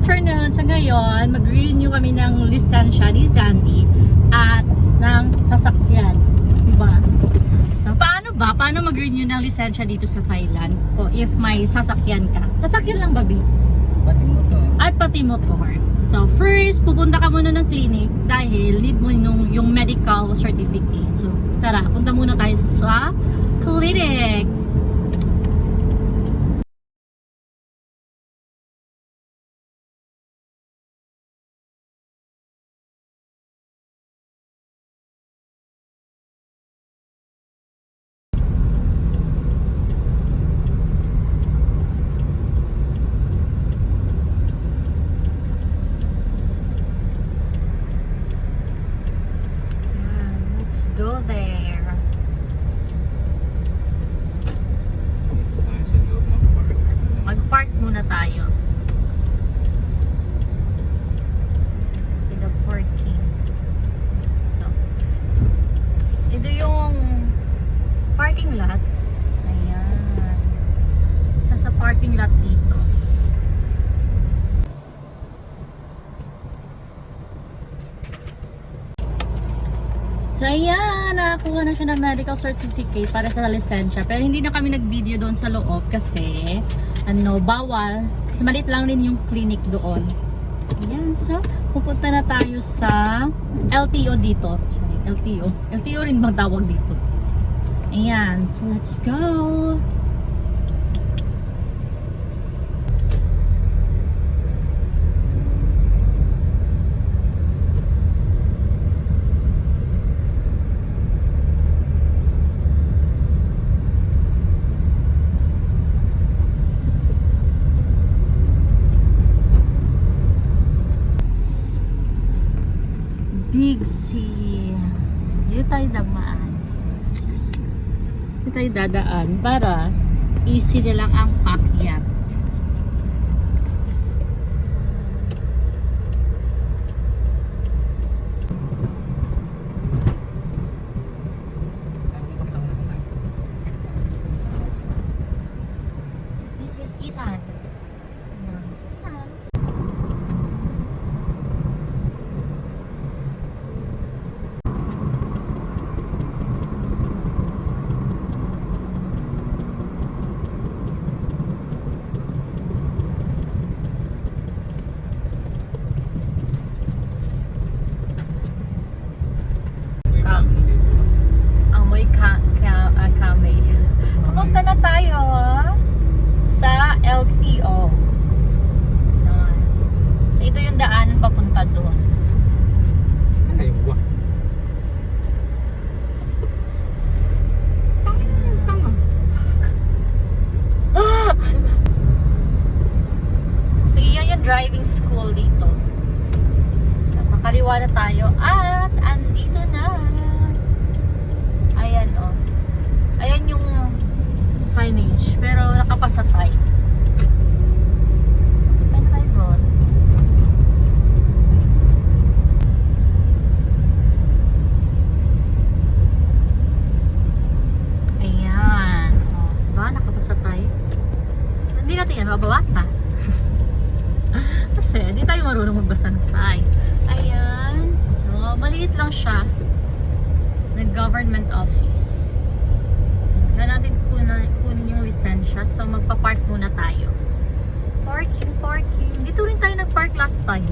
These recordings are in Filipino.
afternoon. Sa ngayon, mag-renew kami ng lisensya ni Zandy at ng sasakyan. Diba? So, paano ba? Paano mag-renew ng lisensya dito sa Thailand? O if may sasakyan ka. Sasakyan lang ba, babe? Pati mo to. At pati motor. So, first, pupunta ka muna ng clinic dahil need mo yung, yung medical certificate. So, tara, punta muna tayo sa clinic. Yan, let's go there. Mag-park muna tayo. With the parking. So, ito yung parking lot. Ayan. Isa sa parking lot dito. So ayan, nakakuha na siya ng medical certificate para sa lisensya. Pero hindi na kami nag-video doon sa loob kasi ano, bawal. Kasi malit lang rin yung clinic doon. Ayan, so pupunta na tayo sa LTO dito. Sorry, LTO. LTO rin bang tawag dito? Ayan, so let's go! Big C. Dito tayo damaan. Dito tayo dadaan para easy na lang ang pakyat. Na tayo sa LTO. So, ito yung daanan papunta doon. Ano yung buwan? So, iyan yung driving school dito. So, makaliwa na tayo. At, andito na. Ayan, oh. Ayan yung signage. Pero, nakapasa tayo. Punta na tayo doon. Ayan. Oh, ba? Nakapasa tayo. So, hindi natin yan mababasa. Kasi hindi file. Ayan. So, maliit lang siya. Nag-government office. Kaya natin kunin, kunin yung lisensya. So, magpa-park muna tayo. Parking, parking. Dito rin tayo nag-park last time.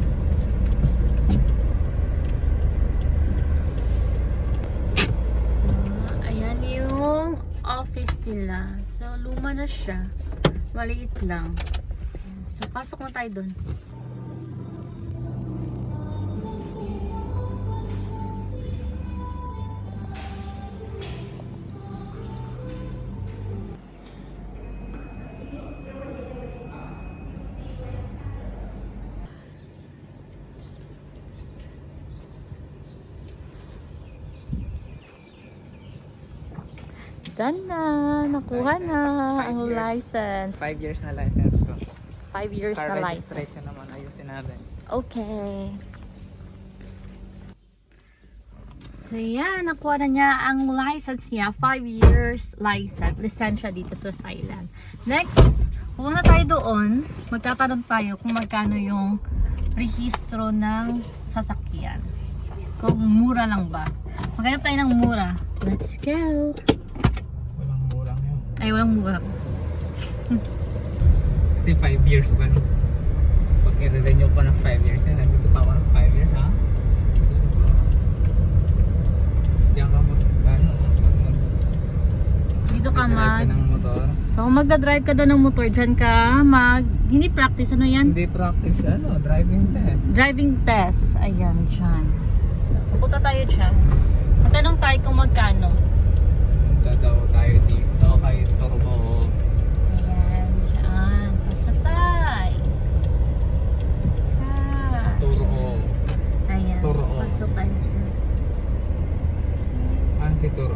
So, ayan yung office nila. So, luma na siya. Maliit lang. So, pasok na tayo doon. Done na. Nakuha na License. Five ang years. license. 5 years na license ko. Five years Car na registration license. naman ayusin natin. Okay. So yan, nakuha na niya ang license niya. 5 years license. Lisensya dito sa Thailand. Next, pupunta tayo doon magtatanong tayo kung magkano yung rehistro ng sasakyan. Kung mura lang ba. Maghanap tayo ng mura. Let's go! Walang mura ngayon. Ay, walang mura. Kasi 5 years ba no? Pag i-renew pa ng 5 years yan, nandito pa ako ng 5 years ha? Diyan ka mag, ano, mag, Dito ka mag... ng motor. So, magdadrive ka daw ng motor, dyan ka mag... Hindi practice, ano yan? Hindi practice, ano, driving test. Driving test. Ayan, dyan. So, pupunta tayo dyan. Matanong tayo kung magkano. 钓的